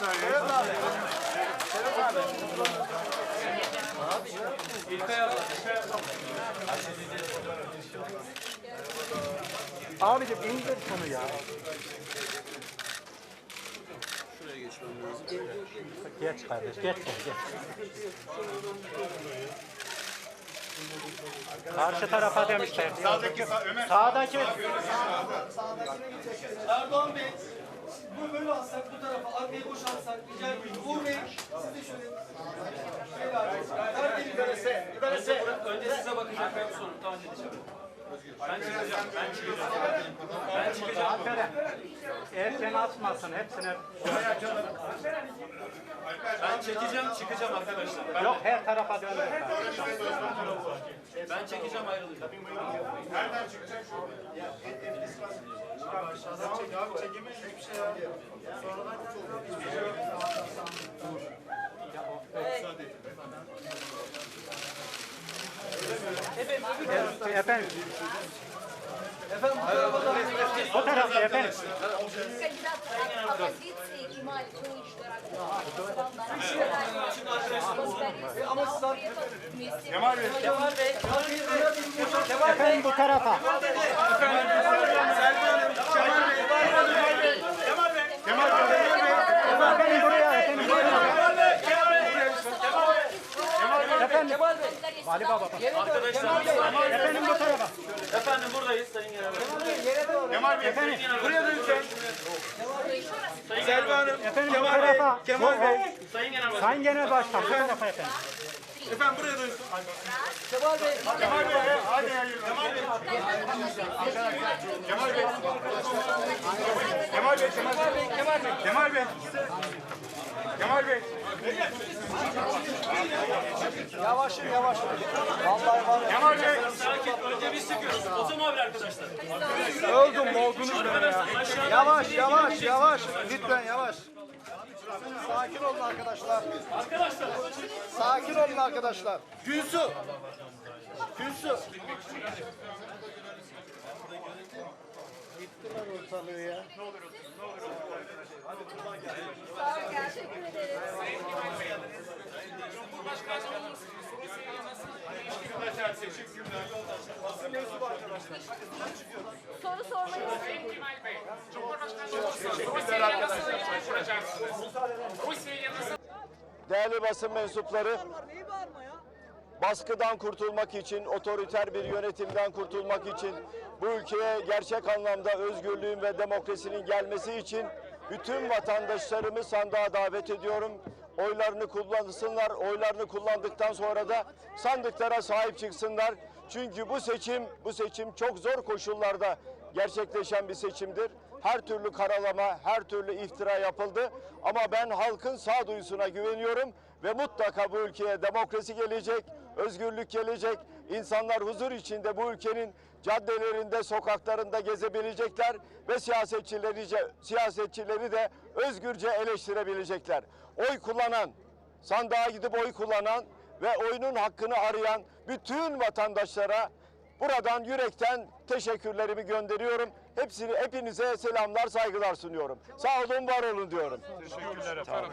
arkadaşlar ya. Abicim indir şunu ya. Geç kardeş, geç sen, geç. Karşı tarafa demişler. Sağdaki sağ, Ömer. Sağdaki. Erdoğan Bey, bu böyle alsak bu tarafa, arkayı boşaltsak rica ediyorum. Uğur Bey, siz de şöyle. Şöyle abi. Tertemiz arası. Önce size bakacak ben sonra tamam edeceğim. Ben çıkacağım, ben çıkacağım. Ben çıkacağım. Aferin. Erken atmasın hepsine. Ben çekeceğim, çıkacağım arkadaşlar. Ben, Yok her tarafa döndür. ben çekeceğim ayrılacağım. Nereden çıkacak şu? Aşağıdan çek abi çekemeyiz hiçbir şey ya. Efendim. O tarafta efendim. кандидат оппозиции Кемаль Кылыч Ama siz Kemal Bey. Efendim bu tarafa. Ali Baba. Arkadaşlar, Efendim bu tarafa. efendim buradayız Sayın Genel Başkanım. Kemal Bey. Efendim. Buraya döneceğim. Sayın Genel Başkanım. Efendim bu tarafa. Kemal Bey. Sayın Genel Başkanım. Sayın Genel Başkan. Bu tarafa efendim. Efendim buraya dönün. Kemal Bey. Hadi hayır. Kemal Bey. Kemal Bey. Kemal Bey. Kemal Bey. Kemal Bey. Kemal Bey. Kemal Bey. Yavaşın yavaşın. Vallahi var. Kemal Bey. Sakin, önce biz çıkıyoruz. Otomobil arkadaşlar. Öldüm oldunuz böyle ya. Yavaş yavaş yavaş. Lütfen yavaş. Sakin olun arkadaşlar. Arkadaşlar. Sakin olun arkadaşlar. Gülsu. Gülsu. Gittiler ortalığı ya. Teşekkür Soru sormayı Değerli basın mensupları, baskıdan kurtulmak için, otoriter bir yönetimden kurtulmak için, bu ülkeye gerçek anlamda özgürlüğün ve demokrasinin gelmesi için bütün vatandaşlarımı sandığa davet ediyorum. Oylarını kullansınlar, oylarını kullandıktan sonra da sandıklara sahip çıksınlar. Çünkü bu seçim, bu seçim çok zor koşullarda gerçekleşen bir seçimdir. Her türlü karalama, her türlü iftira yapıldı. Ama ben halkın sağduyusuna güveniyorum ve mutlaka bu ülkeye demokrasi gelecek, özgürlük gelecek. İnsanlar huzur içinde bu ülkenin caddelerinde, sokaklarında gezebilecekler ve siyasetçileri, siyasetçileri de özgürce eleştirebilecekler. Oy kullanan, sandığa gidip oy kullanan ve oyunun hakkını arayan bütün vatandaşlara buradan yürekten teşekkürlerimi gönderiyorum. Hepsini hepinize selamlar, saygılar sunuyorum. Sağ olun, var olun diyorum. Teşekkürler efendim.